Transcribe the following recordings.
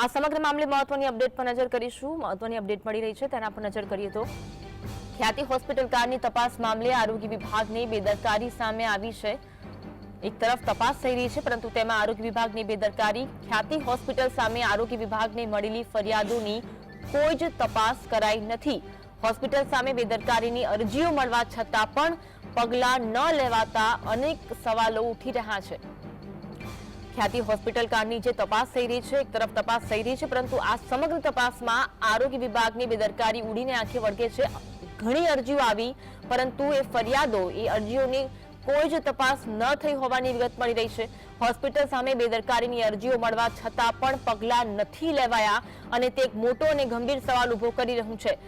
આ સમગ્ર મામલે મહત્વની અપડેટ પર નજર કરીશું. મહત્વની અપડેટ મળી રહી છે, તેના પર નજર કરીએ તો ખ્યાતિ હોસ્પિટલ કારની તપાસ મામલે આરોગ્ય વિભાગની બેદરકારી સામે આવી છે. એક તરફ તપાસ થઈ રહી છે, પરંતુ તેમાં આરોગ્ય વિભાગની બેદરકારી, ખ્યાતિ હોસ્પિટલ સામે આરોગ્ય વિભાગને મળેલી ફરિયાદોની કોઈ જ તપાસ કરાઈ નથી. હોસ્પિટલ સામે બેદરકારીની અરજીઓ મળવા છતાં પણ પગલાં ન લેવાતા અનેક સવાલો ઉઠી રહ્યા છે. ખ્યાતિ હોસ્પિટલ કારની જે તપાસ થઈ રહી છે, એક તરફ તપાસ થઈ રહી છે, પરંતુ આ સમગ્ર તપાસમાં આરોગ્ય વિભાગની બેદરકારી ઉડીને આંખે વળગે છે. ઘણી અરજીઓ આવી, પરંતુ એ ફરિયાદો, એ અરજીઓની કોઈ જ તપાસ ન થઈ હોવાની વિગત મળી રહી છે. હોસ્પિટલ સામે બેદરકારીની અરજીઓ મળવા છતાં પણ પગલાં નથી લેવાયા અને તે એક મોટો અને ગંભીર સવાલ ઊભો કરી રહ્યું છે.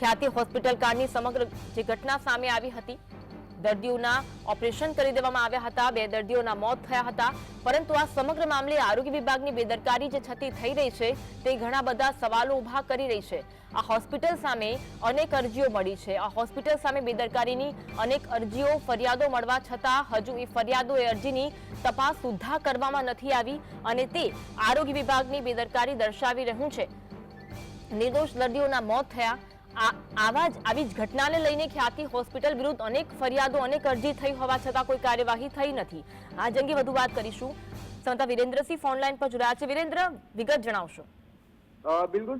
ખ્યાતિ હોસ્પિટલ કારની સમગ્ર જે ઘટના સામે આવી હતી દર્દીઓના ઓપરેશન કરી દેવામાં આવ્યા હતા. બે દર્દીઓના મોત થયા હતા. પરંતુ આ સમગ્ર મામલે આરોગ્ય વિભાગની બેદરકારી જે છતી થઈ રહી છે તે ઘણા બધા સવાલો ઊભા કરી રહી છે. આ હોસ્પિટલ સામે અનેક અરજીઓ મળી છે. આ હોસ્પિટલ સામે બેદરકારીની અનેક અરજીઓ ફરિયાદો મળવા છતાં હજુ એ ફરિયાદો એ અરજીની તપાસ સુદ્ધા કરવામાં નથી આવી અને તે આરોગ્ય વિભાગની બેદરકારી દર્શાવી રહ્યું છે. નિર્દોષ દર્દીઓના મોત થયા આવા જ આવી જ ઘટનાને લઈને ખ્યાતિ હોસ્પિટલ વિરુદ્ધ અનેક ફરિયાદો અનેક અરજી થઈ હોવા છતાં કોઈ કાર્યવાહી થઈ નથી. આજ અંગે વધુ વાત કરીશું. સંતા વિરેન્દ્રસિંહ ફોનલાઈન પર જોડાયા છે. વિરેન્દ્ર, વિગત જણાવશો. બિલકુલ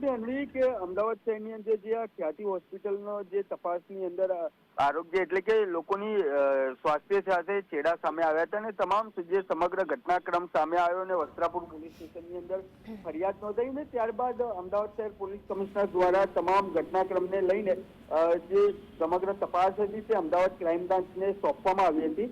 કે અમદાવાદ શહેરની અંદર જે આ ખ્યાતિ હોસ્પિટલનો જે તપાસની અંદર આરોગ્ય એટલે કે લોકોની સ્વાસ્થ્ય સાથે છેડા સામે આવ્યા હતા અને તમામ જે સમગ્ર ઘટનાક્રમ સામે આવ્યો અને વસ્ત્રાપુર પોલીસ સ્ટેશનની અંદર ફરિયાદ નોંધાઈ ને ત્યારબાદ અમદાવાદ શહેર પોલીસ કમિશનર દ્વારા તમામ ઘટનાક્રમને લઈને જે સમગ્ર તપાસ હતી તે અમદાવાદ ક્રાઇમ બ્રાન્ચને સોંપવામાં આવી હતી.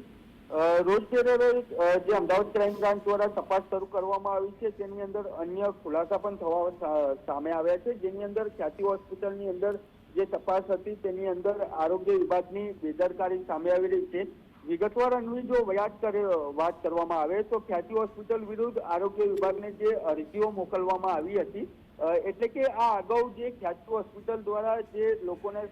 રોજ જે અમદાવાદ ક્રાઇમ બ્રાન્ચ દ્વારા તપાસ શરૂ કરવામાં આવી છે તેની અંદર અન્ય ખુલાસા પણ થવા સામે આવ્યા છે. જેની અંદર ખ્યાતિ હોસ્પિટલની અંદર જે તપાસ હતી તેની અંદર આરોગ્ય વિભાગની બેદરકારી સામે આવી રહી છે. વિગતવાર અન્વી જો વાત કરવામાં આવે તો ખ્યાતિ હોસ્પિટલ વિરુદ્ધ આરોગ્ય વિભાગને જે અરજીઓ મોકલવામાં આવી હતી એટલે કે આ અગાઉ જે ખ્યાતિ હોસ્પિટલ દ્વારા જે લોકોને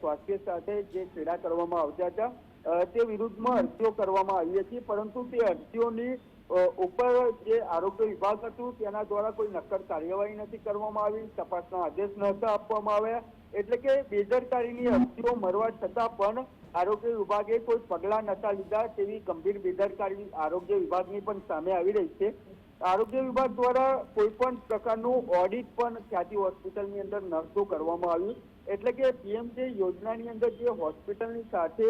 સ્વાસ્થ્ય સાથે જે છેડા કરવામાં આવતા હતા તે વિરુદ્ધમાં અરજીઓ કરવામાં આવી હતી, પરંતુ તે અરજીઓની ઉપર જે આરોગ્ય વિભાગ હતું તેના દ્વારા કોઈ નક્કર કાર્યવાહી નથી કરવામાં આવી. તપાસના આદેશ નહોતા આપવામાં આવ્યા. એટલે કે બેદરકારીની અરજીઓ મળવા છતાં પણ આરોગ્ય વિભાગે કોઈ પગલાં નહોતા લીધા તેવી ગંભીર બેદરકારી આરોગ્ય વિભાગની પણ સામે આવી રહી છે. આરોગ્ય વિભાગ દ્વારા કોઈ પણ પ્રકારનું ઓડિટ પણ ખ્યાતિ હોસ્પિટલની અંદર નહોતું કરવામાં આવ્યું. એટલે કે પીએમજે યોજનાની અંદર જે હોસ્પિટલની સાથે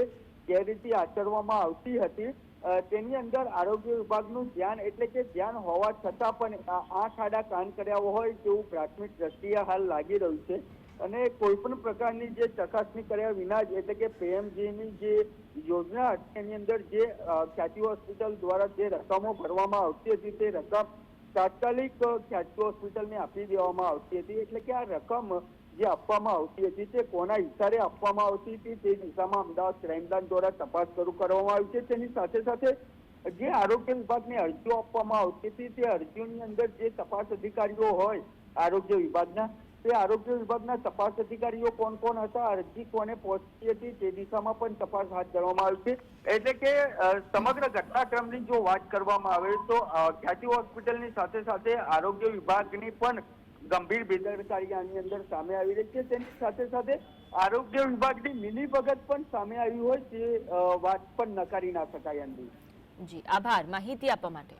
ગેરરીતિ આચરવામાં આવતી હતી તેની અંદર આરોગ્ય વિભાગનું ધ્યાન એટલે કે ધ્યાન હોવા છતાં પણ આ આંખ આડા કાન કર્યા હોય તેવું પ્રાથમિક દ્રષ્ટિએ હાલ લાગી રહ્યું છે. અને કોઈ પણ પ્રકારની જે ચકાસણી કર્યા વિના જ, એટલે કે પીએમજીની જે યોજના હતી, એની અંદર જે ખ્યાતિ હોસ્પિટલ દ્વારા જે રકમો ભરવામાં આવતી હતી, તે રકમ તાત્કાલિક ખ્યાતિ હોસ્પિટલને આપી દેવામાં આવતી હતી. એટલે કે આ રકમ જે આપવામાં આવતી હતી તે કોના ઇશારે આપવામાં આવતી હતી તે દિશામાં અમદાવાદ ક્રાઇમ બ્રાન્ચ દ્વારા તપાસ શરૂ કરવામાં આવી છે. તેની સાથે સાથે જે આરોગ્ય વિભાગને અરજીઓ આપવામાં આવતી હતી તે અરજીઓની અંદર જે તપાસ અધિકારીઓ હોય આરોગ્ય વિભાગના, તે આરોગ્ય વિભાગના તપાસ અધિકારીઓ કોણ કોણ હતા, અરજી કોને પહોંચતી હતી તે દિશામાં પણ તપાસ હાથ ધરવામાં આવી છે. એટલે કે સમગ્ર ઘટનાક્રમની જો વાત કરવામાં આવે તો ખ્યાતિ હોસ્પિટલની સાથે સાથે આરોગ્ય વિભાગની પણ ગંભીર બેદરકારી આની અંદર સામે આવી રહી છે. તેની સાથે સાથે આરોગ્ય વિભાગની મિલી ભગત પણ સામે આવી હોય તે વાત પણ નકારી ના શકાય અંદર જી, આભાર. માહિતી આપવા માટે.